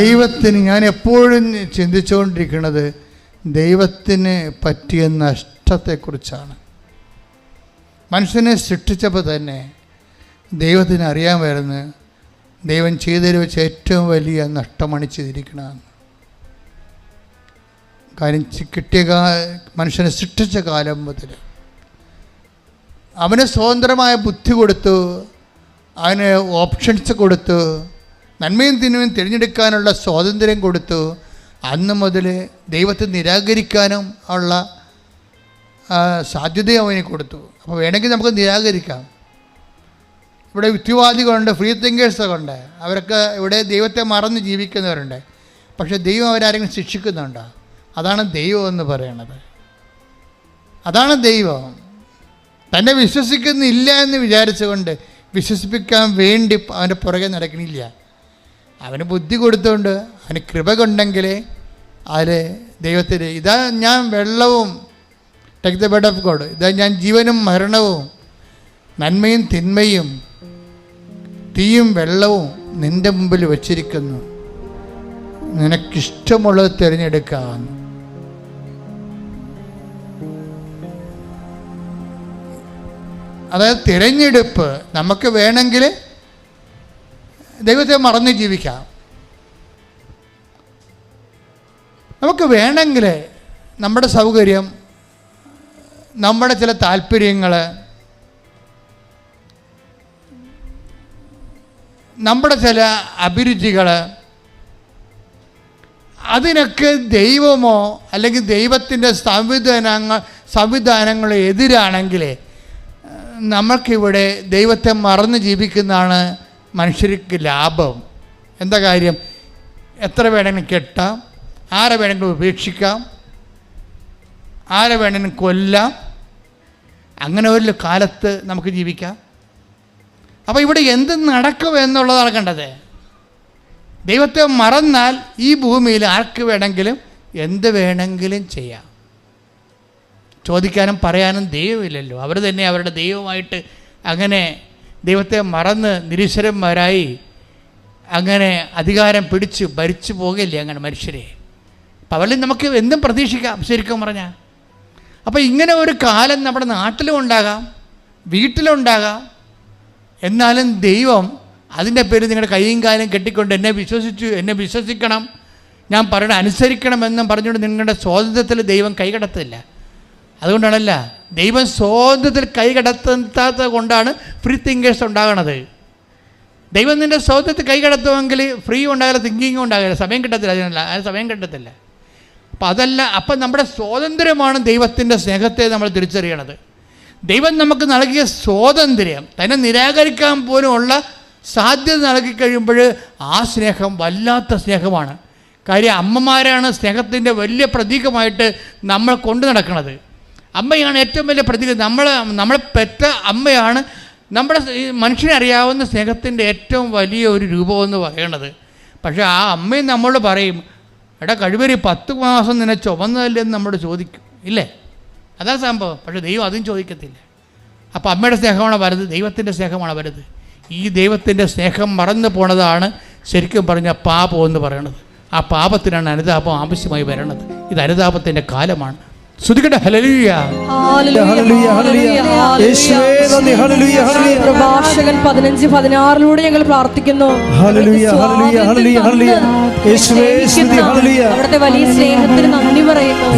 ദൈവത്തിന് ഞാൻ എപ്പോഴും ചിന്തിച്ചുകൊണ്ടിരിക്കുന്നത് ദൈവത്തിന് പറ്റിയ നഷ്ടത്തെക്കുറിച്ചാണ്. മനുഷ്യനെ സൃഷ്ടിച്ചപ്പോൾ തന്നെ ദൈവത്തിന് അറിയാമായിരുന്നു ദൈവം ചെയ്തതിൽ വെച്ച് ഏറ്റവും വലിയ നഷ്ടമാണ് ചെയ്തിരിക്കണമെന്ന് കാര്യം കിട്ടിയ കാ മനുഷ്യനെ സൃഷ്ടിച്ച കാലം മുതൽ അവന് സ്വതന്ത്രമായ ബുദ്ധി കൊടുത്തു അവന് ഓപ്ഷൻസ് കൊടുത്തു നന്മയും തിന്മയും തിരഞ്ഞെടുക്കാനുള്ള സ്വാതന്ത്ര്യം കൊടുത്തു. അന്ന് മുതൽ ദൈവത്തെ നിരാകരിക്കാനും ഉള്ള സാധ്യത അവന് കൊടുത്തു. അപ്പോൾ വേണമെങ്കിൽ നമുക്ക് നിരാകരിക്കാം. ഇവിടെ യുക്തിവാദികളുണ്ട് ഫ്രീ തിങ്കേഴ്സൊക്കെ ഉണ്ട്. അവരൊക്കെ ഇവിടെ ദൈവത്തെ മറന്ന് ജീവിക്കുന്നവരുണ്ട്. പക്ഷേ ദൈവം അവരാരെങ്കിലും ശിക്ഷിക്കുന്നുണ്ടോ? അതാണ് ദൈവം എന്ന് പറയണത്. അതാണ് ദൈവം. തന്നെ വിശ്വസിക്കുന്നില്ല എന്ന് വിചാരിച്ചുകൊണ്ട് വിശ്വസിപ്പിക്കാൻ വേണ്ടി അവന്റെ പുറകെ നടക്കണില്ല. അവന് ബുദ്ധി കൊടുത്തുകൊണ്ട് അവന് കൃപ കൊണ്ടെങ്കിൽ അതിൽ ദൈവത്തിന് ഇതാ ഞാൻ വെള്ളവും take the bed of God ഇതാ ഞാൻ ജീവനും മരണവും നന്മയും തിന്മയും തീയും വെള്ളവും നിന്റെ മുമ്പിൽ വച്ചിരിക്കുന്നു. നിനക്കിഷ്ടമുള്ളത് തിരഞ്ഞെടുക്കാമെന്ന് അതായത് തിരഞ്ഞെടുപ്പ് നമുക്ക് വേണമെങ്കിൽ ദൈവത്തെ മറന്ന് ജീവിക്കാം. നമുക്ക് വേണമെങ്കിൽ നമ്മുടെ സൗകര്യം നമ്മുടെ ചില താല്പര്യങ്ങൾ നമ്മുടെ ചില അഭിരുചികൾ അതിനൊക്കെ ദൈവമോ അല്ലെങ്കിൽ ദൈവത്തിന്റെ സംവിധാനങ്ങൾ സംവിധാനങ്ങളോ എതിരാണെങ്കിൽ നമുക്കിവിടെ ദൈവത്തെ മറന്ന് ജീവിക്കുന്നതാണ് മനുഷ്യർക്ക് ലാഭം. എന്താ കാര്യം? എത്ര വേണമെങ്കിലും കെട്ടാം ആരെ വേണമെങ്കിലും ഉപേക്ഷിക്കാം ആരെ വേണമെങ്കിലും കൊല്ലാം. അങ്ങനെ ഒരു കാലത്ത് നമുക്ക് ജീവിക്കാം. അപ്പോൾ ഇവിടെ എന്ത് നടക്കും എന്നുള്ളതാണ് കണ്ടത്. ദൈവത്തെ മറന്നാൽ ഈ ഭൂമിയിൽ ആർക്ക് വേണമെങ്കിലും എന്ത് വേണമെങ്കിലും ചെയ്യാം. ചോദിക്കാനും പറയാനും ദൈവമില്ലല്ലോ. അവർ തന്നെ അവരുടെ ദൈവമായിട്ട് അങ്ങനെ ദൈവത്തെ മറന്ന് നിരീശ്വരന്മാരായി അങ്ങനെ അധികാരം പിടിച്ച് ഭരിച്ചു പോകില്ലേ അങ്ങനെ മനുഷ്യരെ? അവരിൽ നമുക്ക് എന്തും പ്രതീക്ഷിക്കാം ശരിക്കും പറഞ്ഞാൽ അപ്പോൾ ഇങ്ങനെ ഒരു കാലം നമ്മുടെ നാട്ടിലും ഉണ്ടാകാം വീട്ടിലും ഉണ്ടാകാം. എന്നാലും ദൈവം അതിന്റെ പേര് നിങ്ങളുടെ കൈയും കാലും കെട്ടിക്കൊണ്ട് എന്നെ വിശ്വസിച്ചു എന്നെ വിശ്വസിക്കണം. ഞാൻ പറയണ അനുസരിക്കണമെന്നും പറഞ്ഞുകൊണ്ട് നിങ്ങളുടെ സ്വാതന്ത്ര്യത്തിൽ ദൈവം കൈകടത്തില്ല. അതുകൊണ്ടാണല്ല ദൈവം സ്വാതന്ത്ര്യത്തിൽ കൈകടത്താത്തത് കൊണ്ടാണ് ഫ്രീ തിങ്കേഴ്സ് ഉണ്ടാകണത്. ദൈവം നിന്റെ സ്വാതന്ത്ര്യത്തിൽ കൈകടത്തുമെങ്കിൽ ഫ്രീ ഉണ്ടാകില്ല തിങ്കിങ് ഉണ്ടാകില്ല സമയം കിട്ടത്തില്ല അതിനല്ല അതിന് സമയം കിട്ടത്തില്ല. അപ്പം അതല്ല അപ്പം നമ്മുടെ സ്വാതന്ത്ര്യമാണ് ദൈവത്തിന്റെ സ്നേഹത്തെ നമ്മൾ തിരിച്ചറിയണത്. ദൈവം നമുക്ക് നൽകിയ സ്വാതന്ത്ര്യം തന്നെ നിരാകരിക്കാൻ പോലുമുള്ള സാധ്യത നൽകി കഴിയുമ്പോൾ ആ സ്നേഹം വല്ലാത്ത സ്നേഹമാണ്. കാര്യം അമ്മമാരാണ് സ്നേഹത്തിന്റെ വലിയ പ്രതീകമായിട്ട് നമ്മൾ കൊണ്ടു നടക്കുന്നത് അമ്മയാണ് ഏറ്റവും വലിയ പ്രതീക നമ്മൾ നമ്മളെ പെറ്റ അമ്മയാണ്. നമ്മുടെ ഈ മനുഷ്യനെ അറിയാവുന്ന സ്നേഹത്തിന്റെ ഏറ്റവും വലിയ ഒരു രൂപമെന്ന് പറയണത്. പക്ഷേ ആ അമ്മയും നമ്മളോട് പറയും എടാ കഴിവരി പത്ത് മാസം നിന്നെ ചുമന്നതല്ലെന്ന് നമ്മൾ ചോദിക്കും. ഇല്ലേ? അതാ സംഭവം. പക്ഷേ ദൈവം അതും ചോദിക്കത്തില്ല. അപ്പോൾ അമ്മയുടെ സ്നേഹമാണ് വലുത്? ദൈവത്തിന്റെ സ്നേഹമാണ് വലുത്? ഈ ദൈവത്തിന്റെ സ്നേഹം മറന്നു പോണതാണ് ശരിക്കും പറഞ്ഞ പാപം എന്ന് പറയണത്. ആ പാപത്തിനാണ് അനുതാപം ആവശ്യമായി വരണത്. ഇത് അനുതാപത്തിന്റെ കാലമാണ്. ഹലലിയ ഹല്ലേലൂയ, ഹല്ലേലൂയ. യേശുവേ നന്ദി, ഹല്ലേലൂയ, ഹല്ലേലൂയ. പ്രഭാഷകൻ പതിനഞ്ച് പതിനാറിലൂടെ ഞങ്ങൾ പ്രാർത്ഥിക്കുന്നു. ഹല്ലേലൂയ, ഹല്ലേലൂയ, ഹല്ലേലൂയ, ഹല്ലേലൂയ. യേശുവേ, സ്തുതി, ഹല്ലേലൂയ. അവിടുത്തെ വലിയ സ്നേഹത്തിന് നന്ദി പറയുന്നു.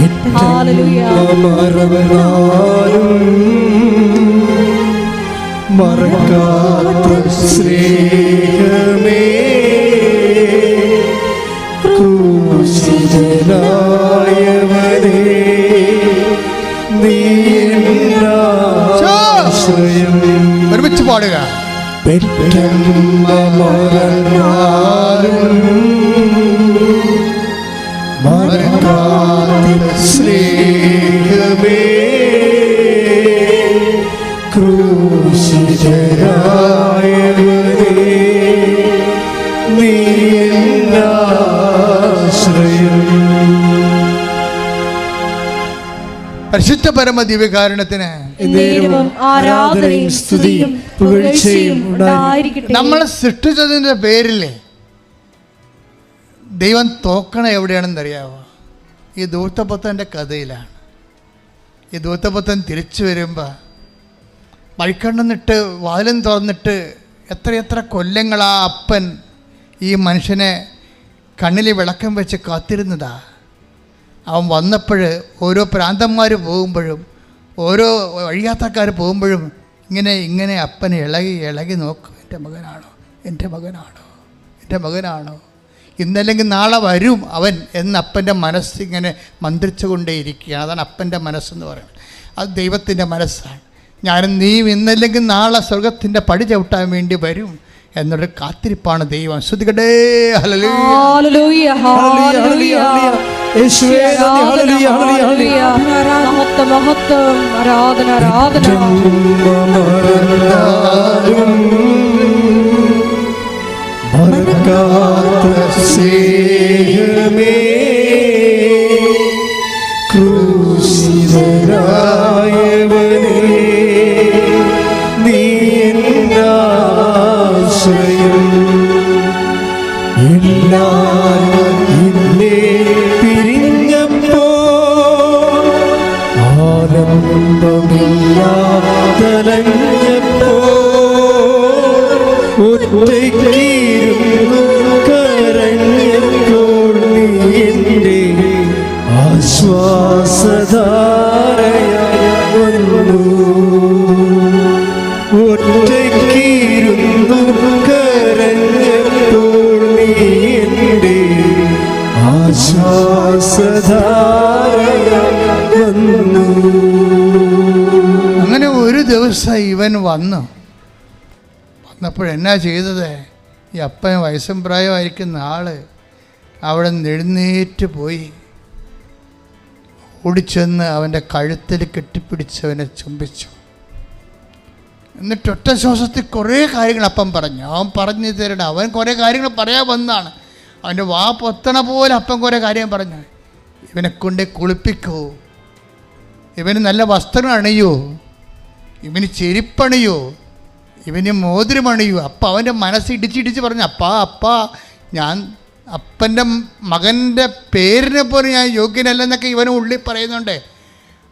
മറക്കാത്ത സ്നേഹമേ പാടുക. സ്നേഹമേ. ക്രൂശിതരായവനേ നീ പരിശുദ്ധ പരമ ദിവ്യകാരുണ്യത്തിന് എന്നേരവും ആരാധനയും സ്തുതിയും പുകഴ്ചയും ഉണ്ടായിരിക്കട്ടെ. നമ്മളെ സൃഷ്ടിച്ചതിന്റെ പേരിൽ ദൈവം തോക്കണ എവിടെയാണെന്നറിയാവോ? ഈ ദൂത്തപുത്തന്റെ കഥയിലാണ്. ഈ ദൂത്തപുത്തൻ തിരിച്ചു വരുമ്പോൾ വഴിക്കണ്ണെന്നിട്ട് വാതിലും തുറന്നിട്ട് എത്രയെത്ര കൊല്ലങ്ങളാ അപ്പൻ ഈ മനുഷ്യനെ കണ്ണിൽ വിളക്കം വെച്ച് കാത്തിരുന്നതാ. അവൻ വന്നപ്പോൾ ഓരോ പ്രാന്തന്മാർ പോകുമ്പോഴും ഓരോ വഴിയാത്രക്കാർ പോകുമ്പോഴും ഇങ്ങനെ ഇങ്ങനെ അപ്പനെ ഇളകി ഇളകി നോക്കും എന്റെ മകനാണോ? എന്റെ മകനാണോ? എന്റെ മകനാണോ? ഇന്നല്ലെങ്കിൽ നാളെ വരും അവൻ എന്ന് അപ്പന്റെ മനസ്സിങ്ങനെ മന്ത്രിച്ചു കൊണ്ടേയിരിക്കുകയാണ് അതാണ് അപ്പന്റെ മനസ്സെന്ന് പറയുന്നത്. അത് ദൈവത്തിന്റെ മനസ്സാണ്. ഞാനും നീ ഇന്നല്ലെങ്കിൽ നാളെ സ്വർഗത്തിന്റെ പടി ചവിട്ടാൻ വേണ്ടി വരും എന്നൊരു കാത്തിരിപ്പാണ് ദൈവം. ശ്രുതികടേ ഹല്ലേലൂയ. മഹത്വം മഹത്വം ആരാധന ആരാധന. സ്നേഹമേ ക്രൂശിതനായവനേ നീ എന്നാശ്രയം ആശ്വാസധാരയായി വന്നു ഒറ്റയ്ക്കിരുന്നു കരഞ്ഞപ്പോൾ നീ എന്റെ ആശ്വാസധാരയായി വന്നു അങ്ങനെ ഒരു ദിവസം ഇവൻ വന്നു വന്നപ്പോഴെന്നാ ചെയ്തത്? ഈ അപ്പൻ വയസ്സും പ്രായമായിരിക്കുന്ന ആൾ അവിടെ നിന്ന് പോയി. ഓടിച്ചെന്ന് അവന്റെ കഴുത്തിൽ കെട്ടിപ്പിടിച്ചവനെ ചുംബിച്ചു എന്നിട്ട് ഒറ്റ ശ്വാസത്തിൽ കുറേ കാര്യങ്ങൾ അപ്പം പറഞ്ഞു. അവൻ പറഞ്ഞു തരണം അവൻ കുറേ കാര്യങ്ങൾ പറയാൻ വന്നതാണ് അവന്റെ വാ പൊത്തണ പോലെ അപ്പം കുറേ കാര്യം പറഞ്ഞു. ഇവനെ കൊണ്ട് കുളിപ്പിക്കൂ. ഇവന് നല്ല വസ്ത്രം അണിയോ. ഇവന് ചെരുപ്പണിയോ. ഇവന് മോതിരം അണിയൂ. അപ്പം അവന്റെ മനസ്സ് ഇടിച്ചിടിച്ച് പറഞ്ഞു അപ്പാ അപ്പാ ഞാൻ അപ്പന്റെ മകന്റെ പേരിനെ പോലും ഞാൻ യോഗ്യനല്ലെന്നൊക്കെ ഇവന് ഉള്ളിൽ പറയുന്നുണ്ട്.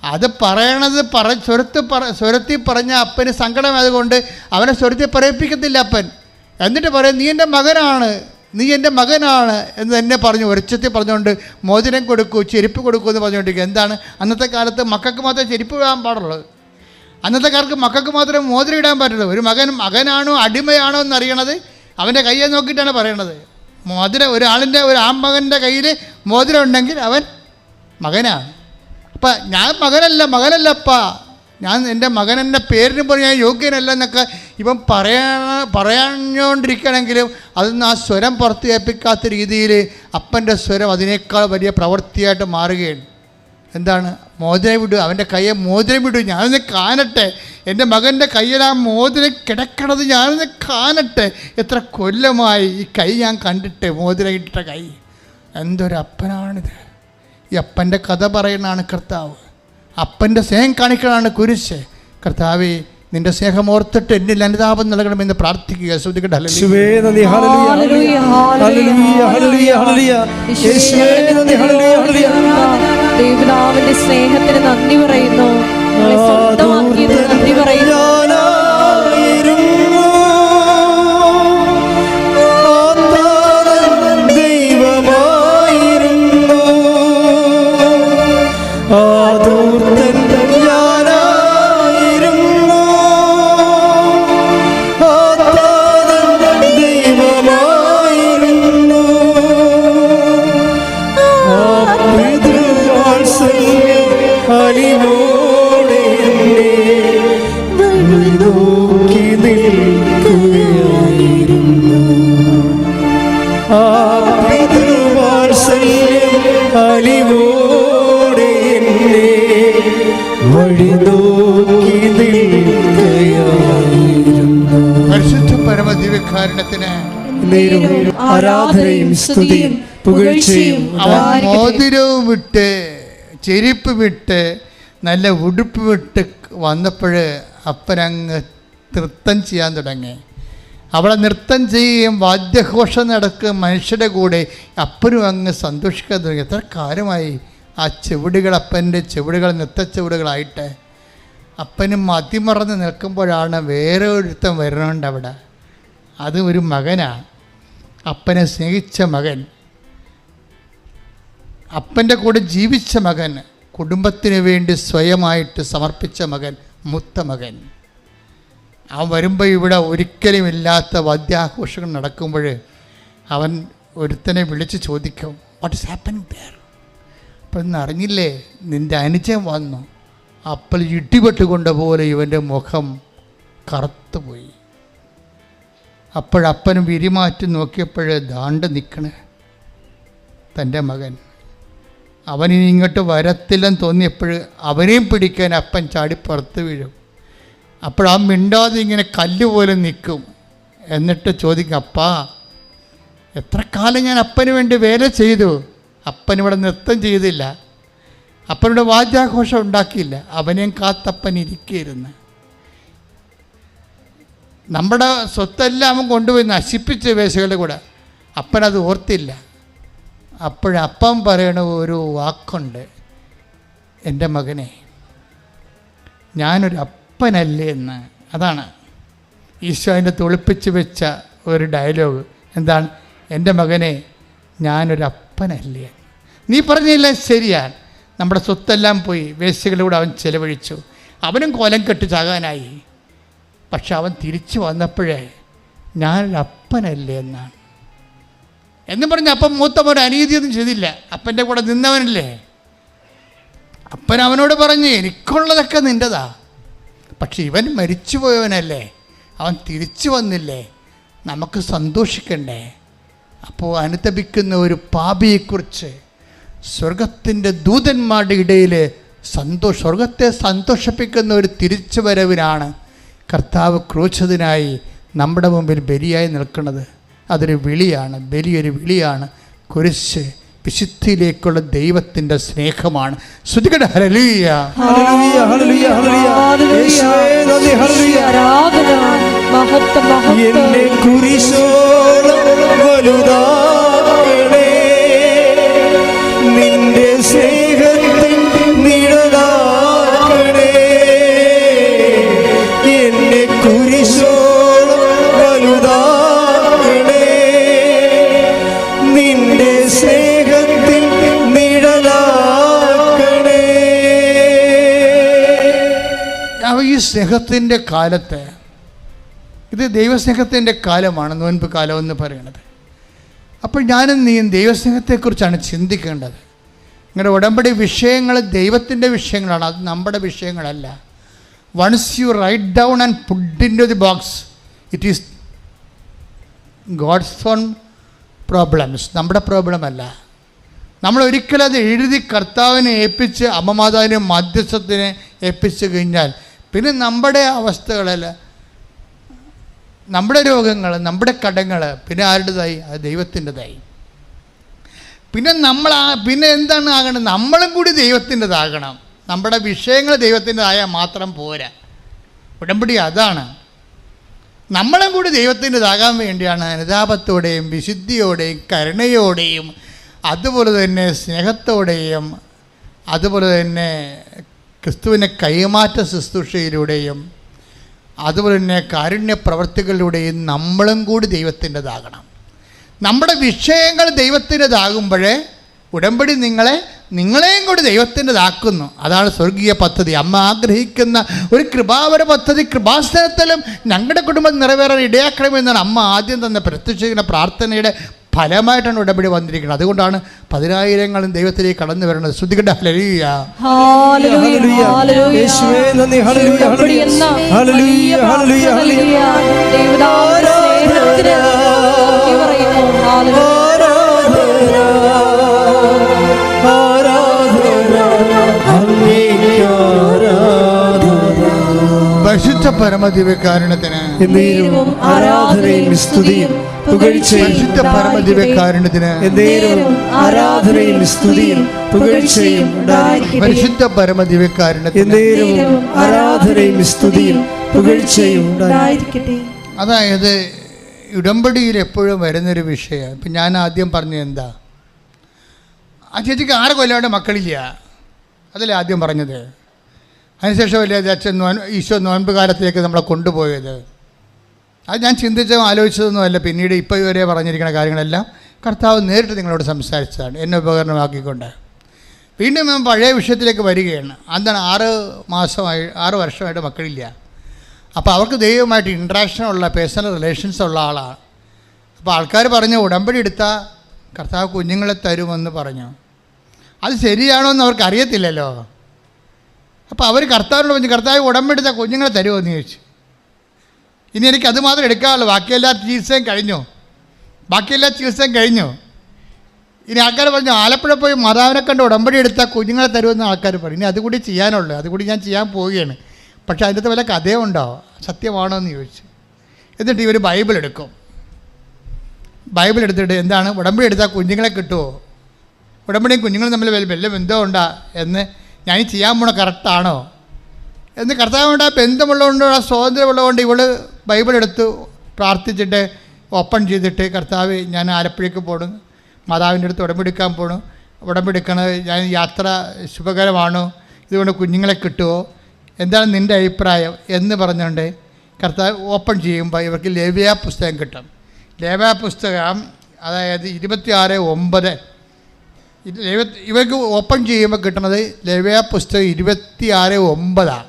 അത് പറയണത് പറ സ്വരത്ത് പറ സ്വരത്തിൽ പറഞ്ഞ അപ്പന് സങ്കടമായതുകൊണ്ട് അവനെ സ്വരത്തിൽ പറയിപ്പിക്കത്തില്ല അപ്പൻ. എന്നിട്ട് പറയും നീ എന്റെ മകനാണ് നീ എന്റെ മകനാണ് എന്ന് തന്നെ പറഞ്ഞു ഒരച്ചത്തിൽ പറഞ്ഞുകൊണ്ട് മോതിരം കൊടുക്കൂ ചെരുപ്പ് കൊടുക്കൂ എന്ന് പറഞ്ഞുകൊണ്ടിരിക്കുക. എന്താണ്? അന്നത്തെ കാലത്ത് മക്കൾക്ക് മാത്രമേ ചെരുപ്പ് ഇടാൻ പാടുള്ളൂ. അന്നത്തെ കാലത്ത് മക്കൾക്ക് മാത്രമേ മോതിരം ഇടാൻ പാടുള്ളൂ ഒരു മകൻ മകനാണോ അടിമയാണോ എന്നറിയണത് അവന്റെ കയ്യെ നോക്കിയിട്ടാണ് പറയണത്. മോതിരം ഒരാളിന്റെ ഒരു ആൺമകന്റെ കയ്യിൽ മോതിരം ഉണ്ടെങ്കിൽ അവൻ മകനാണ് അപ്പം ഞാൻ മകനല്ല മകനല്ലപ്പാ. ഞാൻ എന്റെ മകൻ എന്റെ പേരിന് പോലും ഞാൻ യോഗ്യനല്ല എന്നൊക്കെ ഇവൻ പറയണ പറയാഞ്ഞുകൊണ്ടിരിക്കണമെങ്കിലും അതൊന്നും ആ സ്വരം പുറത്ത് കേൾപ്പിക്കാത്ത രീതിയിൽ അപ്പന്റെ സ്വരം അതിനേക്കാൾ വലിയ പ്രവൃത്തിയായിട്ട് മാറുകയാണ്. എന്താണ്? മോതിരം വിടും. അവന്റെ കയ്യെ മോതിരം വിടും. ഞാനൊന്ന് കാണട്ടെ. എന്റെ മകന്റെ കയ്യിൽ ആ മോതിരം കിടക്കണത് ഞാനൊന്ന് കാണട്ടെ. എത്ര കൊല്ലമായി ഈ കൈ ഞാൻ കണ്ടിട്ട് മോതിരം ഇട്ട കൈ. എന്തൊരു അപ്പനാണിത്. ഈ അപ്പന്റെ കഥ പറയുന്നതാണ് കർത്താവ്. അപ്പന്റെ സ്നേഹം കാണിക്കണതാണ് കുരിശ്. കർത്താവെ നിന്റെ സ്നേഹം ഓർത്തിട്ട് എന്നിൽ അനുതാപം നൽകണമെന്ന് പ്രാർത്ഥിക്കുക. ശ്രദ്ധിക്കട്ടെ. ദൈവനാവിന്റെ സ്നേഹത്തിന് നന്ദി പറയുന്നു. നന്ദി പറയുന്നു. മോതിരവും വിട്ട് ചെരുപ്പ് വിട്ട് നല്ല ഉടുപ്പ് വിട്ട് വന്നപ്പോൾ അപ്പനങ്ങ് നൃത്തം ചെയ്യാൻ തുടങ്ങി. അവളെ നൃത്തം ചെയ്യുകയും വാദ്യഘോഷം നടക്കുകയും മനുഷ്യരുടെ കൂടെ അപ്പനും അങ്ങ് സന്തോഷിക്കാൻ തുടങ്ങി. എത്ര കാര്യമായി. ആ ചെവിടുകൾ അപ്പന്റെ ചെവിടുകൾ നൃത്ത ചെവിടുകളായിട്ട്. അപ്പനും മതിമറന്ന് നിൽക്കുമ്പോഴാണ് വേറെ ഒരുത്തം വരുന്നുണ്ട് അവിടെ. അത് ഒരു മകനാണ് അപ്പനെ സ്നേഹിച്ച മകൻ. അപ്പന്റെ കൂടെ ജീവിച്ച മകൻ കുടുംബത്തിന് വേണ്ടി സ്വയമായിട്ട് സമർപ്പിച്ച മകൻ മുത്ത മകൻ. അവൻ വരുമ്പോൾ ഇവിടെ ഒരിക്കലും ഇല്ലാത്ത വാദ്യാഘോഷങ്ങൾ നടക്കുമ്പോൾ അവൻ ഒരുത്തനെ വിളിച്ച് ചോദിക്കും വാട്ട് ഇസ് ഹാപ്പനിങ് ദർ അപ്പോൾ ഇന്ന് അറിഞ്ഞില്ലേ നിന്റെ അനുജം വന്നു. അപ്പോൾ ഇടിപെട്ടുകൊണ്ട പോലെ ഇവന്റെ മുഖം കറുത്തുപോയി അപ്പോഴപ്പനും വിരിമാറ്റി നോക്കിയപ്പോൾ ദാണ്ട് നിൽക്കണേ തന്റെ മകൻ. അവനിനി ഇങ്ങോട്ട് വരത്തില്ലെന്ന് തോന്നിയപ്പോൾ അവനെയും പിടിക്കാൻ അപ്പൻ ചാടി പുറത്ത് വീഴും. അപ്പോൾ ആ മിണ്ടാതെ ഇങ്ങനെ കല്ല് പോലെ നിൽക്കും. എന്നിട്ട് ചോദിക്കും അപ്പാ എത്ര കാലം ഞാൻ അപ്പന് വേണ്ടി വേല ചെയ്തു? അപ്പനിവിടെ നൃത്തം ചെയ്തില്ല. അപ്പനോട് വാദ്യാഘോഷം ഉണ്ടാക്കിയില്ല. അവനെയും കാത്തപ്പൻ ഇരിക്കുകയായിരുന്നു. നമ്മുടെ സ്വത്തെല്ലാം കൊണ്ടുപോയി നശിപ്പിച്ച വേശകളുടെ കൂടെ. അപ്പനത് ഓർത്തില്ല. അപ്പോഴപ്പം പറയണ ഒരു വാക്കുണ്ട് എന്റെ മകനെ ഞാനൊരു അപ്പനല്ലേ എന്ന്. അതാണ് ഈശോ അതിന്റെ തുളിപ്പിച്ച് വെച്ച ഒരു ഡയലോഗ് എന്താണ്? എന്റെ മകനെ ഞാനൊരു അപ്പനല്ലേ. നീ പറഞ്ഞില്ല ശരിയാണ് നമ്മുടെ സ്വത്തെല്ലാം പോയി. വേശികളിലൂടെ അവൻ ചെലവഴിച്ചു. അവനും കൊലം കെട്ട് ചാകാനായി. പക്ഷെ അവൻ തിരിച്ചു വന്നപ്പോഴേ ഞാനൊരു അപ്പനല്ലേ എന്നാണ്. എന്ന് പറഞ്ഞ് അപ്പം മൂത്തമ്മ ഒരു അനീതിയൊന്നും ചെയ്തില്ല. അപ്പന്റെ കൂടെ നിന്നവനല്ലേ? അപ്പൻ അവനോട് പറഞ്ഞ് എനിക്കുള്ളതൊക്കെ നിന്റെതാ പക്ഷെ ഇവൻ മരിച്ചു പോയവനല്ലേ അവൻ തിരിച്ചു വന്നില്ലേ? നമുക്ക് സന്തോഷിക്കണ്ടേ? അപ്പോൾ അനുതപിക്കുന്ന ഒരു പാപിയെക്കുറിച്ച് സ്വർഗത്തിന്റെ ദൂതന്മാരുടെ ഇടയിൽ സന്തോഷ സ്വർഗത്തെ സന്തോഷിപ്പിക്കുന്ന ഒരു തിരിച്ചുവരവിനാണ് കർത്താവ് ക്രൂശതിനായി നമ്മുടെ മുമ്പിൽ ബലിയായി നിൽക്കുന്നത്. അതൊരു വിളിയാണ് ബലിയൊരു വിളിയാണ്. കുരിശ് വിശുദ്ധിയിലേക്കുള്ള ദൈവത്തിന്റെ സ്നേഹമാണ്. ശ്രുതികട ഹരലീയ ഹല്ലേലൂയ, ഹല്ലേലൂയ, ഹല്ലേലൂയ. സ്നേഹത്തിന്റെ കാലത്ത് ഇത് ദൈവസ്നേഹത്തിന്റെ കാലമാണ് നോൻപ് കാലം എന്ന് പറയുന്നത് അപ്പോൾ ഞാനും നീയും ദൈവസ്നേഹത്തെക്കുറിച്ചാണ് ചിന്തിക്കേണ്ടത്. നിങ്ങളുടെ ഉടമ്പടി വിഷയങ്ങൾ ദൈവത്തിന്റെ വിഷയങ്ങളാണ് അത് നമ്മുടെ വിഷയങ്ങളല്ല. Once you write down and put in to the box it is God's own problems നമ്മുടെ പ്രോബ്ലം അല്ല നമ്മൾ ഒരിക്കലും അത് എഴുതി കർത്താവിനെ ഏൽപ്പിച്ച് അമ്മമാതാവിനെ മധ്യസ്ഥത്തിനെ ഏൽപ്പിച്ചു കഴിഞ്ഞാൽ പിന്നെ നമ്മുടെ അവസ്ഥകളിൽ നമ്മുടെ രോഗങ്ങൾ നമ്മുടെ കടങ്ങൾ പിന്നെ ആരുടേതായി അത് ദൈവത്തിന്റെതായി പിന്നെ നമ്മൾ പിന്നെ എന്താണ് ആകണം നമ്മളും കൂടി ദൈവത്തിന്റെതാകണം. നമ്മുടെ വിഷയങ്ങൾ ദൈവത്തിന്റെതായാൽ മാത്രം പോരാ. ഉടമ്പടി അതാണ്. നമ്മളും കൂടി ദൈവത്തിന്റെതാകാൻ വേണ്ടിയാണ് അനുതാപത്തോടെയും വിശുദ്ധിയോടെയും കരുണയോടെയും അതുപോലെ തന്നെ സ്നേഹത്തോടെയും അതുപോലെ തന്നെ ക്രിസ്തുവിനെ കൈമാറ്റ ശുശ്രൂഷയിലൂടെയും അതുപോലെ തന്നെ കാരുണ്യ പ്രവർത്തികളിലൂടെയും നമ്മളും കൂടി ദൈവത്തിന്റെതാകണം. നമ്മുടെ വിഷയങ്ങൾ ദൈവത്തിന്റെതാകുമ്പോഴേ ഉടമ്പടി നിങ്ങളെ നിങ്ങളെയും കൂടി ദൈവത്തിന്റെതാക്കുന്നു. അതാണ് സ്വർഗീയ പദ്ധതി. അമ്മ ആഗ്രഹിക്കുന്ന ഒരു കൃപാവര പദ്ധതി കൃപാസനത്തിലും ഞങ്ങളുടെ കുടുംബം നിറവേറാൻ ഇടയാക്കണമെന്നാണ് അമ്മ ആദ്യം തന്നെ പ്രത്യക്ഷിക്കുന്ന പ്രാർത്ഥനയുടെ ഫലമായിട്ടാണ് ഉടമ്പടി വന്നിരിക്കുന്നത്. അതുകൊണ്ടാണ് പതിനായിരങ്ങളും ദൈവത്തിലേക്ക് കടന്നു വരുന്നത് ശ്രദ്ധിക്കട്ടെ. ഹല്ലേലൂയ. പരിശുദ്ധ പരമദിവ്യകാരുണ്യത്തിന് എന്നേരവും ആരാധനയും സ്തുതിയും പരിശുദ്ധ പരമദിവ്യകാരുണ്യത്തിന് എന്നേരവും ആരാധനയും സ്തുതിയും പുകഴ്ചയും ഉണ്ടായിരിക്കട്ടെ. പരിശുദ്ധ പരമദിവ്യകാരുണ്യത്തിന് എന്നേരവും ആരാധനയും സ്തുതിയും പുകഴ്ചയും അതായത് ഉടമ്പടിയിൽ എപ്പോഴും വരുന്നൊരു വിഷയം ഇപ്പം ഞാൻ ആദ്യം പറഞ്ഞു എന്താ? ആ ചേച്ചിക്ക് ആറ് കൊല്ലമായിട്ട് മക്കളില്ല. അതല്ലേ ആദ്യം പറഞ്ഞത്? അതിനുശേഷമല്ലേ അച്ഛൻ നോൻ ഈശോ നോൻപ് കാലത്തേക്ക് നമ്മളെ കൊണ്ടുപോയത്. അത് ഞാൻ ചിന്തിച്ചോ ആലോചിച്ചതൊന്നുമല്ല പിന്നീട് ഇപ്പോൾ ഇവരെ പറഞ്ഞിരിക്കുന്ന കാര്യങ്ങളെല്ലാം കർത്താവ് നേരിട്ട് നിങ്ങളോട് സംസാരിച്ചതാണ്. എന്നെ ഉപകരണമാക്കിക്കൊണ്ട്. വീണ്ടും ഞാൻ പഴയ വിഷയത്തിലേക്ക് വരികയാണ്. അന്നാണ് ആറ് മാസമായി ആറ് വർഷമായിട്ട് മക്കളില്ല. അപ്പോൾ അവർക്ക് ദൈവമായിട്ട് ഇൻട്രാക്ഷൻ ഉള്ള പേഴ്സണൽ റിലേഷൻസ് ഉള്ള ആളാണ്. അപ്പോൾ ആൾക്കാർ പറഞ്ഞു ഉടമ്പടി എടുത്താൽ കർത്താവ് കുഞ്ഞുങ്ങളെ തരുമെന്ന് പറഞ്ഞു. അത് ശരിയാണോ എന്ന് അവർക്ക് അറിയത്തില്ലല്ലോ. അപ്പോൾ അവർ കർത്താവിനോട് പറഞ്ഞു കർത്താവ് ഉടമ്പെടുത്ത കുഞ്ഞുങ്ങളെ തരുമോ എന്ന് ചോദിച്ചു. ഇനി എനിക്ക് അത് മാത്രം എടുക്കാറുള്ളൂ ബാക്കിയെല്ലാ ചികിത്സയും കഴിഞ്ഞോ. ബാക്കിയെല്ലാ ചികിത്സയും കഴിഞ്ഞോ. ഇനി ആൾക്കാർ പറഞ്ഞു ആലപ്പുഴ പോയി മാതാവിനെ കണ്ട് ഉടമ്പടി എടുത്താൽ കുഞ്ഞുങ്ങളെ തരുമെന്ന് ആൾക്കാർ പറയും ഇനി അതുകൂടി ചെയ്യാനുള്ളൂ. അതുകൂടി ഞാൻ ചെയ്യാൻ പോവുകയാണ്. പക്ഷേ അതിന്റെ വല്ല വല്ല കഥയുണ്ടോ സത്യമാണോ? എന്ന് ചോദിച്ചു. എന്നിട്ട് ഇവർ ബൈബിൾ എടുക്കും. ബൈബിൾ എടുത്തിട്ട് എന്താണ്? ഉടമ്പടി എടുത്താൽ കുഞ്ഞുങ്ങളെ കിട്ടുമോ ഉടമ്പടിയും കുഞ്ഞുങ്ങളും തമ്മിൽ വല്ല ബന്ധമുണ്ടോ? എന്ന് ഞാൻ ചെയ്യാൻ പോണ കറക്റ്റാണോ? എന്ന് കർത്താവിനോട് ആ ബന്ധമുള്ളതുകൊണ്ട് ആ സ്വാതന്ത്ര്യമുള്ളതുകൊണ്ട് ഇവൾ ബൈബിൾ എടുത്ത് പ്രാർത്ഥിച്ചിട്ട് ഓപ്പൺ ചെയ്തിട്ട് കർത്താവ് ഞാൻ ആലപ്പുഴയ്ക്ക് പോണു. മാതാവിന്റെ അടുത്ത് ഉടമ്പെടുക്കാൻ പോണു. ഉടമ്പെടുക്കണത് ഞാൻ യാത്ര ശുഭകരമാണോ. ഇതുകൊണ്ട് കുഞ്ഞുങ്ങളെ കിട്ടുമോ എന്താണ് നിന്റെ അഭിപ്രായം? എന്ന് പറഞ്ഞുകൊണ്ട് കർത്താവ് ഓപ്പൺ ചെയ്യുമ്പോൾ ഇവർക്ക് ലേവ്യ പുസ്തകം കിട്ടും. ലേവ്യ പുസ്തകം അതായത് ഇരുപത്തിയാറ് ഒമ്പത് ഇത് ലേവ്യ- ഇവർക്ക് ഓപ്പൺ ചെയ്യുമ്പോൾ കിട്ടുന്നത് ലവ്യ പുസ്തകം ഇരുപത്തി ആറ് ഒമ്പതാണ്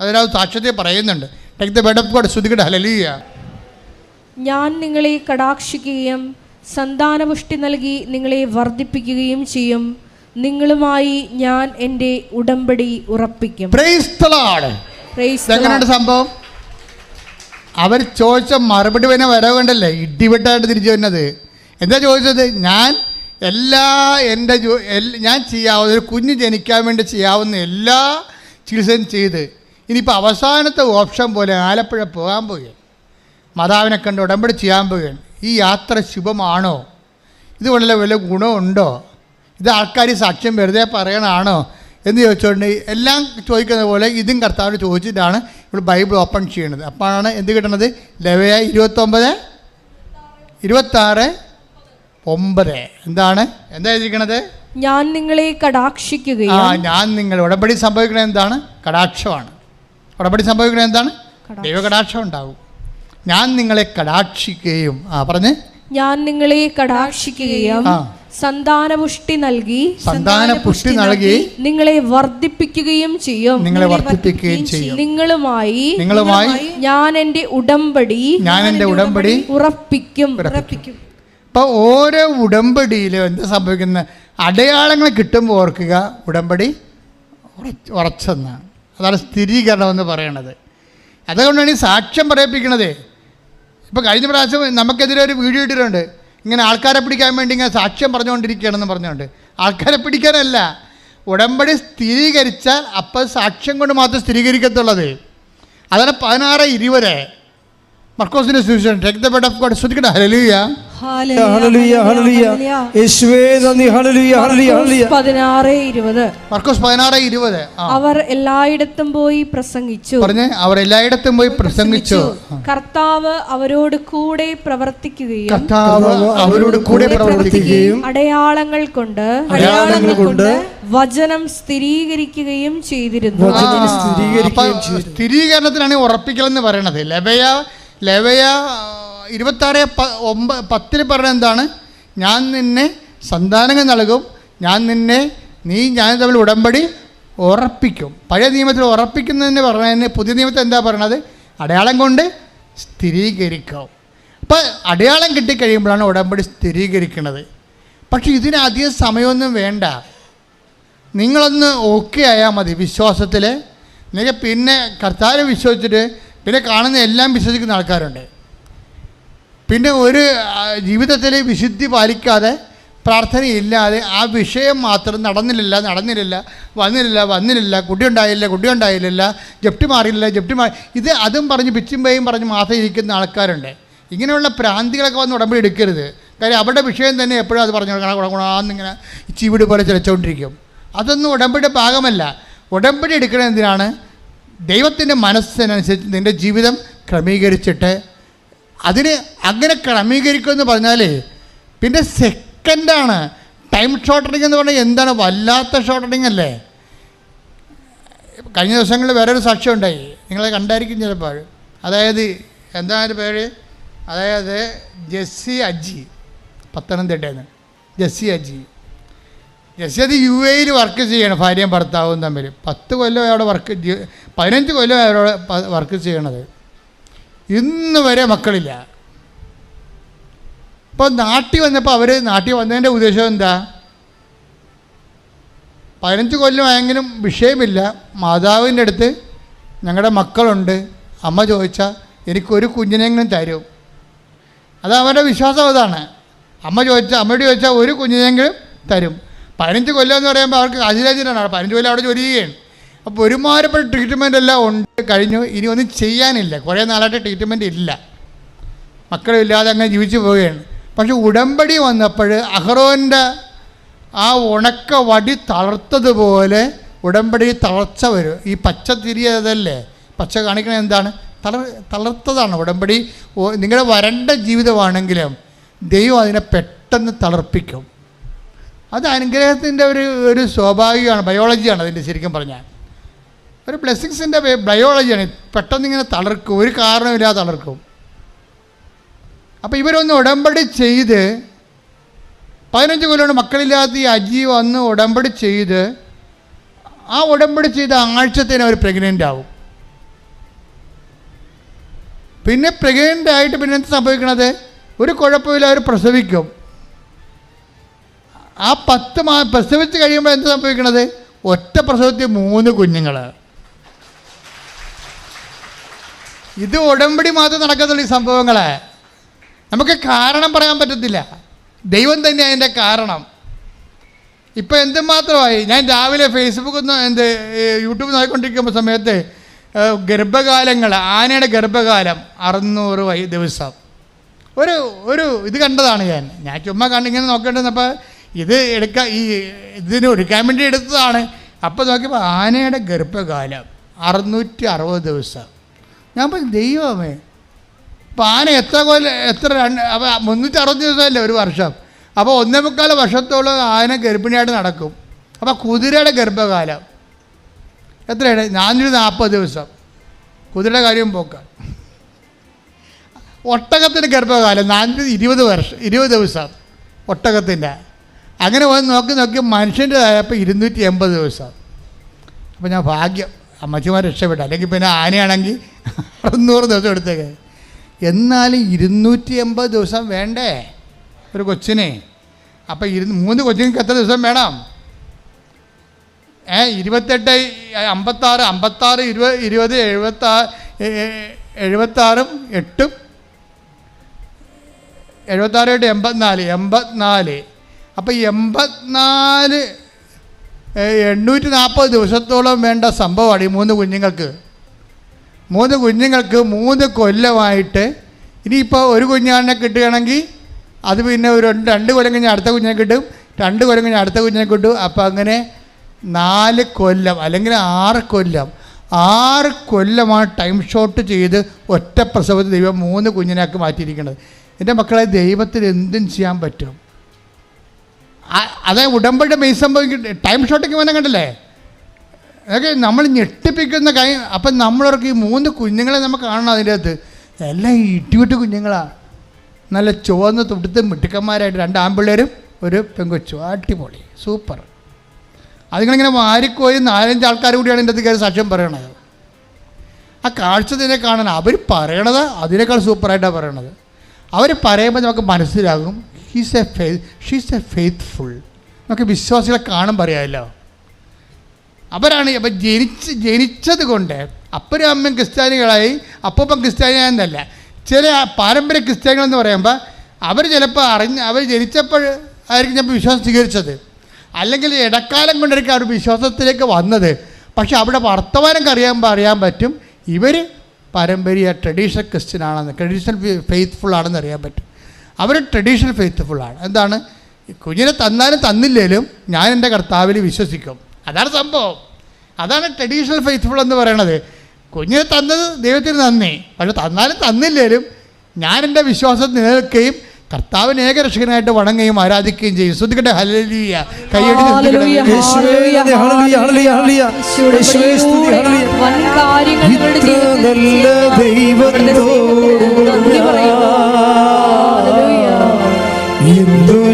അതിനകത്ത് സാക്ഷ്യത്തെ പറയുന്നുണ്ട്. Take the bed of God ശ്രുതികട. ഹലലിയ ഞാൻ നിങ്ങളെ കടാക്ഷിക്കുകയും സന്താനപുഷ്ടി നൽകി നിങ്ങളെ വർദ്ധിപ്പിക്കുകയും ചെയ്യും. നിങ്ങളുമായി ഞാൻ എന്റെ ഉടമ്പടി ഉറപ്പിക്കും. സംഭവം? അവർ ചോദിച്ച മറുപടി വരെ വരവുണ്ടല്ലേ ഇടിവിട്ടായിട്ട് തിരിച്ചു വരുന്നത്. എന്താ ചോദിച്ചത്? ഞാൻ എല്ലാ എന്റെ ജോ ഞാൻ ചെയ്യാവുന്ന ഒരു കുഞ്ഞ് ജനിക്കാൻ വേണ്ടി ചെയ്യാവുന്ന എല്ലാ ചികിത്സയും ചെയ്ത് ഇനിയിപ്പോൾ അവസാനത്തെ ഓപ്ഷൻ പോലെ ആലപ്പുഴ പോകാൻ പോവുകയാണ്. മാതാവിനെ കണ്ട് ഉടമ്പടി ചെയ്യാൻ പോവുകയാണ്. ഈ യാത്ര ശുഭമാണോ? ഇത് വളരെ വല്ല ഗുണമുണ്ടോ? ഇത് ആൾക്കാർ സാക്ഷ്യം വെറുതെ പറയണാണോ എന്ന് ചോദിച്ചുകൊണ്ട് എല്ലാം ചോദിക്കുന്ന പോലെ ഇതും കർത്താവിന് ചോദിച്ചിട്ടാണ് ഇവിടെ ബൈബിൾ ഓപ്പൺ ചെയ്യണത് അപ്പോഴാണ് എന്ത് കിട്ടണത്? ലവയ ഇരുപത്തൊമ്പത് ഇരുപത്താറ് ഒമ്പത്. എന്താണ്? എന്താ എഴുതിയിരിക്കണത്? ഞാൻ നിങ്ങളെ ആ ഞാൻ നിങ്ങൾ ഉടമ്പടി സംഭവിക്കുന്നത് എന്താണ്? കടാക്ഷമാണ്. ഉടമ്പടി സംഭവിക്കുന്നത് എന്താണ്? ദൈവകടാക്ഷം ഉണ്ടാവും. ഞാൻ നിങ്ങളെ കടാക്ഷിക്കുകയും ആ പറഞ്ഞ്. ഞാൻ നിങ്ങളെ കടാക്ഷിക്കുകയും സന്താനപുഷ്ടി നൽകി സന്താനപുഷ്ടി നൽകി നിങ്ങളെ വർദ്ധിപ്പിക്കുകയും ചെയ്യും. നിങ്ങളെ വർദ്ധിപ്പിക്കുകയും ചെയ്യും. നിങ്ങളുമായി നിങ്ങളുമായി ഞാൻ എന്റെ ഉടമ്പടി ഞാൻ എന്റെ ഉടമ്പടി ഉറപ്പിക്കും. ഉറപ്പിക്കും. അപ്പോൾ ഓരോ ഉടമ്പടിയിലും എന്താ സംഭവിക്കുന്നത് അടയാളങ്ങൾ കിട്ടുമ്പോൾ ഓർക്കുക ഉടമ്പടി ഉറച്ച് ഉറച്ചെന്നാണ്. അതാണ് സ്ഥിരീകരണം എന്ന് പറയണത്. അതുകൊണ്ടാണ് ഈ സാക്ഷ്യം പറയിപ്പിക്കണത്. ഇപ്പോൾ കഴിഞ്ഞ പ്രാവശ്യം നമുക്കെതിരെ ഒരു വീഡിയോ ഇട്ടിട്ടുണ്ട്. ഇങ്ങനെ ആൾക്കാരെ പിടിക്കാൻ വേണ്ടി ഇങ്ങനെ സാക്ഷ്യം പറഞ്ഞുകൊണ്ടിരിക്കുകയാണെന്ന് പറഞ്ഞുകൊണ്ട്. ആൾക്കാരെ പിടിക്കാനല്ല. ഉടമ്പടി സ്ഥിരീകരിച്ചാൽ അപ്പോൾ സാക്ഷ്യം കൊണ്ട് മാത്രം സ്ഥിരീകരിക്കത്തുള്ളത്. അതാണ് പതിനാറ് ഇരുപത് മർക്കോസിന്റെ സുവിശേഷം take the bed of God ശ്രദ്ധിക്കട്ടെ ഹല്ലേലൂയ ഹല്ലേലൂയ ഹല്ലേലൂയ യേശുവേ നന്ദി ഹല്ലേലൂയ ഹല്ലേലൂയ ഹല്ലേലൂയ പതിനാറ് ഇരുപത്. മർക്കോസ് പതിനാറ് ഇരുപത്. ആ. അവർ എല്ലായിടത്തും പോയി പ്രസംഗിച്ചു. പറഞ്ഞേ അവർ എല്ലായിടത്തും പോയി പ്രസംഗിച്ചു. കർത്താവ് അവരോട് കൂടെ പ്രവർത്തിക്കുകയും കർത്താവ് അവരോട് കൂടെ പ്രവർത്തിക്കുകയും അടയാളങ്ങൾ കൊണ്ട് അടയാളങ്ങൾ കൊണ്ട് വചനം സ്ഥിരീകരിക്കുകയും ചെയ്തിരുന്നു. സ്ഥിരീകരണത്തിനാണ് ഉറപ്പിക്കൽ എന്ന് പറയണത്. ലവയ ലവയ ഇരുപത്താറ് ഒമ്പ പത്തിൽ പറഞ്ഞ എന്താണ്? ഞാൻ നിന്നെ സന്താനങ്ങൾ നൽകും. ഞാൻ നിന്നെ നീ ഞാൻ തമ്മിൽ ഉടമ്പടി ഉറപ്പിക്കും. പഴയ നിയമത്തിൽ ഉറപ്പിക്കുന്നതിന് പറഞ്ഞതിന് പുതിയ നിയമത്തിൽ എന്താ പറയണത്? അടയാളം കൊണ്ട് സ്ഥിരീകരിക്കും. അപ്പോൾ അടയാളം കിട്ടിക്കഴിയുമ്പോഴാണ് ഉടമ്പടി സ്ഥിരീകരിക്കുന്നത്. പക്ഷേ ഇതിനധികം സമയമൊന്നും വേണ്ട. നിങ്ങളൊന്ന് ഓക്കെ ആയാൽ മതി വിശ്വാസത്തിൽ നിങ്ങൾ പിന്നെ കർത്താവിനെ വിശ്വസിച്ചിട്ട് പിന്നെ കാണുന്ന എല്ലാം വിശ്വസിക്കുന്ന ആൾക്കാരുണ്ട്. പിന്നെ ഒരു ജീവിതത്തിലെ വിശുദ്ധി പാലിക്കാതെ പ്രാർത്ഥനയില്ലാതെ ആ വിഷയം മാത്രം നടന്നില്ല നടന്നില്ല വന്നില്ല വന്നില്ല കുട്ടി ഉണ്ടായില്ല കുട്ടി ഉണ്ടായില്ല ജപ്തി മാറിയില്ല ജപ്തി മാറി ഇത് അതും പറഞ്ഞ് പിച്ചും പേയും പറഞ്ഞ് മാത്രം ഇരിക്കുന്ന ആൾക്കാരുണ്ട്. ഇങ്ങനെയുള്ള പ്രാന്തികളൊക്കെ വന്ന് ഉടമ്പടി എടുക്കരുത്. കാര്യം അവരുടെ വിഷയം തന്നെ എപ്പോഴും അത് പറഞ്ഞു ഗുണഗുണാന്നിങ്ങനെ ചീവിട് പോലെ ചിലച്ചുകൊണ്ടിരിക്കും അതൊന്നും ഉടമ്പടിയുടെ ഭാഗമല്ല. ഉടമ്പടി എടുക്കണത് എന്തിനാണ്? ദൈവത്തിന്റെ മനസ്സിനനുസരിച്ച് നിന്റെ ജീവിതം ക്രമീകരിച്ചിട്ട് അതിന് അങ്ങനെ ക്രമീകരിക്കുമെന്ന് പറഞ്ഞാൽ പിന്നെ സെക്കൻഡാണ് ടൈം ഷോർട്ടണിങ് എന്ന് പറഞ്ഞാൽ എന്താണ്? വല്ലാത്ത ഷോർട്ടണിങ് അല്ലേ? കഴിഞ്ഞ ദിവസങ്ങളിൽ വേറൊരു സാക്ഷ്യം ഉണ്ടായി. നിങ്ങളെ കണ്ടായിരിക്കും ചിലപ്പോൾ. അതായത് എന്താണ് പേര്? അതായത് ജെസ്സി അജി പത്തനംതിട്ടയിൽ നിന്ന്. ജെസ്സി അജി ജെസ്സി അത് യു എയിൽ വർക്ക് ചെയ്യണം ഭാര്യയും ഭർത്താവും തമ്മിൽ. പത്ത് കൊല്ലം അവിടെ വർക്ക് പതിനഞ്ച് കൊല്ലം അവിടെ വർക്ക് ചെയ്യണത്. ഇന്ന് വരെ മക്കളില്ല. ഇപ്പോൾ നാട്ടിൽ വന്നപ്പോൾ അവർ നാട്ടിൽ വന്നതിന്റെ ഉദ്ദേശം എന്താ? പതിനഞ്ച് കൊല്ലമായെങ്കിലും വിഷയമില്ല. മാതാവിന്റെ അടുത്ത് ഞങ്ങളുടെ മക്കളുണ്ട്. അമ്മ ചോദിച്ചാൽ എനിക്കൊരു കുഞ്ഞിനെങ്കിലും തരും. അത് അവരുടെ വിശ്വാസം അതാണ്. അമ്മ ചോദിച്ചാൽ അമ്മയോട് ചോദിച്ചാൽ ഒരു കുഞ്ഞിനെങ്കിലും തരും. പതിനഞ്ച് കൊല്ലം എന്ന് പറയുമ്പോൾ അവർക്ക് അജിരാജിനാണ് പതിനഞ്ച് കൊല്ലം അവിടെ ജോലി ചെയ്യുകയാണ് അപ്പോൾ ഒരുമാതിരിപ്പെട്ട ട്രീറ്റ്മെന്റ് എല്ലാം ഉണ്ട് കഴിഞ്ഞു. ഇനി ഒന്നും ചെയ്യാനില്ല. കുറേ നാളായിട്ട് ട്രീറ്റ്മെന്റ് ഇല്ല. മക്കളില്ലാതെ അങ്ങനെ ജീവിച്ചു പോവുകയാണ്. പക്ഷെ ഉടമ്പടി വന്നപ്പോൾ അഹ്റോന്റെ ആ ഉണക്ക വടി തളർത്തതുപോലെ ഉടമ്പടി തളർച്ച വരും. ഈ പച്ച തിരിയതല്ലേ? പച്ച കാണിക്കണത് എന്താണ്? തളർ തളർത്തതാണ് ഉടമ്പടി. നിങ്ങളുടെ വരണ്ട ജീവിതമാണെങ്കിലും ദൈവം അതിനെ പെട്ടെന്ന് തളർപ്പിക്കും. അത് അനുഗ്രഹത്തിന്റെ ഒരു ഒരു സ്വാഭാവികമാണ് ബയോളജിയാണ് അതിന്റെ ശരിക്കും പറഞ്ഞാൽ. ഒരു ബ്ലെസ്സിങ്സിന്റെ ബയോളജിയാണ് പെട്ടെന്ന് ഇങ്ങനെ തളർക്കും ഒരു കാരണമില്ലാതെ തളർക്കും. അപ്പോൾ ഇവരൊന്ന് ഉടമ്പടി ചെയ്ത് പതിനഞ്ച് കൊല്ലം മക്കളില്ലാത്ത ഈ അജി വന്ന് ഉടമ്പടി ചെയ്ത് ആ ഉടമ്പടി ചെയ്ത ആഴ്ചത്തേന് അവർ പ്രഗ്നന്റ് ആവും. പിന്നെ പ്രഗ്നന്റ് ആയിട്ട് പിന്നെ എന്ത് സംഭവിക്കണത്? ഒരു കുഴപ്പമില്ല അവർ പ്രസവിക്കും. ആ പത്ത് മാ പ്രസവിച്ച് കഴിയുമ്പോൾ എന്ത് സംഭവിക്കണത്? ഒറ്റ പ്രസവത്തിൽ മൂന്ന് കുഞ്ഞുങ്ങൾ ഇത് ഉടമ്പടി മാത്രം നടക്കത്തുള്ളൂ ഈ സംഭവങ്ങളെ. നമുക്ക് കാരണം പറയാൻ പറ്റത്തില്ല. ദൈവം തന്നെ അതിന്റെ കാരണം. ഇപ്പം എന്തുമാത്രമായി? ഞാൻ രാവിലെ ഫേസ്ബുക്കിൽ നിന്ന് എന്ത് യൂട്യൂബ് നോക്കിക്കൊണ്ടിരിക്കുമ്പോൾ സമയത്ത് ഗർഭകാലങ്ങൾ ആനയുടെ ഗർഭകാലം അറുന്നൂറ് ദിവസം. ഒരു ഒരു ഇത് കണ്ടതാണ് ഞാൻ. ഞാൻ ചുമ്മാ കണ്ടിങ്ങനെ നോക്കേണ്ടപ്പോൾ ഇത് എടുക്കാൻ ഈ ഇതിന് എടുക്കാൻ വേണ്ടി എടുത്തതാണ്. അപ്പോൾ നോക്കിയപ്പോൾ ആനയുടെ ഗർഭകാലം അറുന്നൂറ്റി അറുപത് ദിവസം. ഞാൻ പറഞ്ഞു ദൈവമേ അപ്പോൾ ആന എത്ര കൊല്ലം എത്ര രണ്ട് അപ്പോൾ മുന്നൂറ്റി അറുപത് ദിവസമല്ലേ ഒരു വർഷം? അപ്പോൾ ഒന്നേ മുക്കാൽ വർഷത്തോളം ആന ഗർഭിണിയായിട്ട് നടക്കും. അപ്പോൾ കുതിരയുടെ ഗർഭകാലം. എത്രയാണ്? നാനൂറ്റി നാൽപ്പത് ദിവസം. കുതിരയുടെ കാര്യം പോക്ക. ഒട്ടകത്തിന്റെ ഗർഭകാലം നാനൂറ്റി ഇരുപത് വർഷം ഇരുപത് ദിവസം. ഒട്ടകത്തിന്റെ അങ്ങനെ വന്ന് നോക്കി നോക്കി മനുഷ്യന്റെതായപ്പോൾ ഇരുന്നൂറ്റി എൺപത് ദിവസം. അപ്പോൾ ഞാൻ ഭാഗ്യം അമ്മച്ചിമാർ രക്ഷപ്പെട്ടു. അല്ലെങ്കിൽ പിന്നെ ആനയാണെങ്കിൽ അറുന്നൂറ് ദിവസം എടുത്തേക്ക്. എന്നാലും ഇരുന്നൂറ്റി എൺപത് ദിവസം വേണ്ടേ? ഒരു കൊച്ചിനെ. അപ്പോൾ ഇരു മൂന്ന് കൊച്ചിനെ എത്ര ദിവസം വേണം? ഏ ഇരുപത്തെട്ട് അമ്പത്താറ് അമ്പത്താറ് ഇരുപത് ഇരുപത് എഴുപത്താറ് എഴുപത്താറും എട്ടും. എഴുപത്താറ് എട്ട് എൺപത്തിനാല് എൺപത്തിനാല്. അപ്പോൾ എൺപത്തിനാല് എണ്ണൂറ്റി നാൽപ്പത് ദിവസത്തോളം വേണ്ട സംഭവമാണ് ഈ മൂന്ന് കുഞ്ഞുങ്ങൾക്ക്. മൂന്ന് കുഞ്ഞുങ്ങൾക്ക് മൂന്ന് കൊല്ലമായിട്ട് ഇനിയിപ്പോൾ ഒരു കുഞ്ഞാണിനെ കിട്ടുകയാണെങ്കിൽ അത് പിന്നെ ഒരു രണ്ട് കൊല്ലം കഴിഞ്ഞ് അടുത്ത കുഞ്ഞിനെ കിട്ടും രണ്ട് കൊല്ലം കഴിഞ്ഞ് അടുത്ത കുഞ്ഞിനെ കിട്ടും. അപ്പോൾ അങ്ങനെ നാല് കൊല്ലം അല്ലെങ്കിൽ ആറ് കൊല്ലം ആറ് കൊല്ലമാണ് ടൈം ഷോട്ട് ചെയ്ത് ഒറ്റ പ്രസവത്തിൽ ദൈവം മൂന്ന് കുഞ്ഞിനാക്കി മാറ്റിയിരിക്കുന്നത്. എന്റെ മക്കളെ ദൈവത്തിന് എന്തും ചെയ്യാൻ പറ്റും. അതേ ഉടമ്പടി ബേസ് സംഭവിക്കും ടൈം ഷോട്ടൊക്കെ വന്നെ കണ്ടില്ലേ? അതൊക്കെ നമ്മൾ ഞെട്ടിപ്പിക്കുന്ന കൈ അപ്പം നമ്മളവർക്ക് ഈ മൂന്ന് കുഞ്ഞുങ്ങളെ നമുക്ക് കാണണം അതിന്റെ അകത്ത്. എല്ലാം ഇട്ടിവിട്ട് കുഞ്ഞുങ്ങളാണ് നല്ല ചുവന്ന് തുടുത്ത് മിട്ടുക്കന്മാരായിട്ട് രണ്ട് ആമ്പിള്ളേരും ഒരു പെങ്കൊച്ചു. അടിപൊളി സൂപ്പർ. അതിങ്ങളിങ്ങനെ വാരിക്കോയി നാലഞ്ച് ആൾക്കാർ കൂടിയാണ് ഇതിന്റെ അകത്ത് കയറി സാക്ഷ്യം പറയണത്. ആ കാഴ്ച തന്നെ കാണാൻ അവർ പറയണത് അതിനേക്കാൾ സൂപ്പറായിട്ടാണ് പറയണത്. അവർ പറയുമ്പോൾ നമുക്ക് മനസ്സിലാകും he's a faith she's a faithful നമുക്ക് വിശ്വാസികളെ കാണുമ്പോൾ അറിയാമല്ലോ അവരാണ് അപ്പം ജനിച്ച് ജനിച്ചത് കൊണ്ട് അപ്പനും അമ്മയും ക്രിസ്ത്യാനികളായി അപ്പൂപ്പൻ ക്രിസ്ത്യാനിയായെന്നല്ല. ചില പാരമ്പര്യ ക്രിസ്ത്യാനികളെന്ന് പറയുമ്പോൾ അവർ ചിലപ്പോൾ അറിഞ്ഞ് അവർ ജനിച്ചപ്പോൾ ആയിരിക്കും ചിലപ്പോൾ വിശ്വാസം സ്വീകരിച്ചത്. അല്ലെങ്കിൽ ഇടക്കാലം കൊണ്ടായിരിക്കും അവർ വിശ്വാസത്തിലേക്ക് വന്നത്. പക്ഷേ അവിടെ വർത്തമാനം അറിയാൻ അറിയാൻ പറ്റും. ഇവർ പാരമ്പര്യ ട്രഡീഷണൽ ക്രിസ്ത്യൻ ആണെന്ന് ട്രഡീഷണൽ ഫെയ്ത്ത്ഫുൾ ആണെന്ന് അറിയാൻ പറ്റും. അവർ ട്രഡീഷണൽ ഫെയ്ത്ത്ഫുൾ ആണ്. എന്താണ്? കുഞ്ഞിനെ തന്നാലും തന്നില്ലേലും ഞാൻ എന്റെ കർത്താവിൽ വിശ്വസിക്കും. അതാണ് സംഭവം. അതാണ് ട്രഡീഷണൽ ഫെയ്ത്ത്ഫുൾ എന്ന് പറയണത്. കുഞ്ഞിനെ തന്നത് ദൈവത്തിന് നന്ദി. പക്ഷെ തന്നാലും തന്നില്ലേലും ഞാൻ എന്റെ വിശ്വാസം നിലനിൽക്കുകയും കർത്താവിന് ഏകരക്ഷകനായിട്ട് വണങ്ങുകയും ആരാധിക്കുകയും ചെയ്യും. ശ്രദ്ധിക്കട്ടെ? ഹല്ലേലൂയ. കൈയടി ഹല്ലേലൂയ. യേശുവേ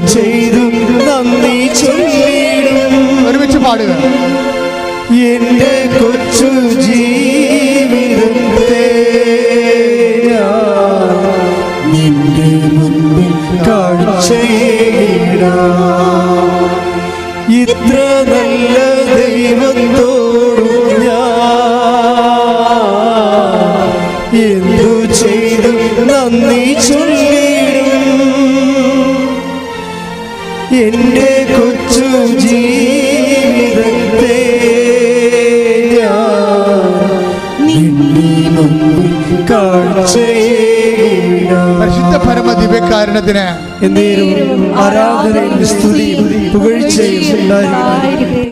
ചെയ്തു നന്ദി ചൊല്ലിടും ഒരുമിച്ച് പാടുക. എന്റെ കൊച്ചു ജീവിതത്തെ നിന്റെ മുൻപിൽ കാഴ്ചയിടാം. ഇത്ര പരിശുദ്ധ പരമ ദിവ്യകാരണത്തിന് ആരാധനയും സ്തുതിയും പുകഴ്ചയും ഉണ്ടായിരിക്കട്ടെ.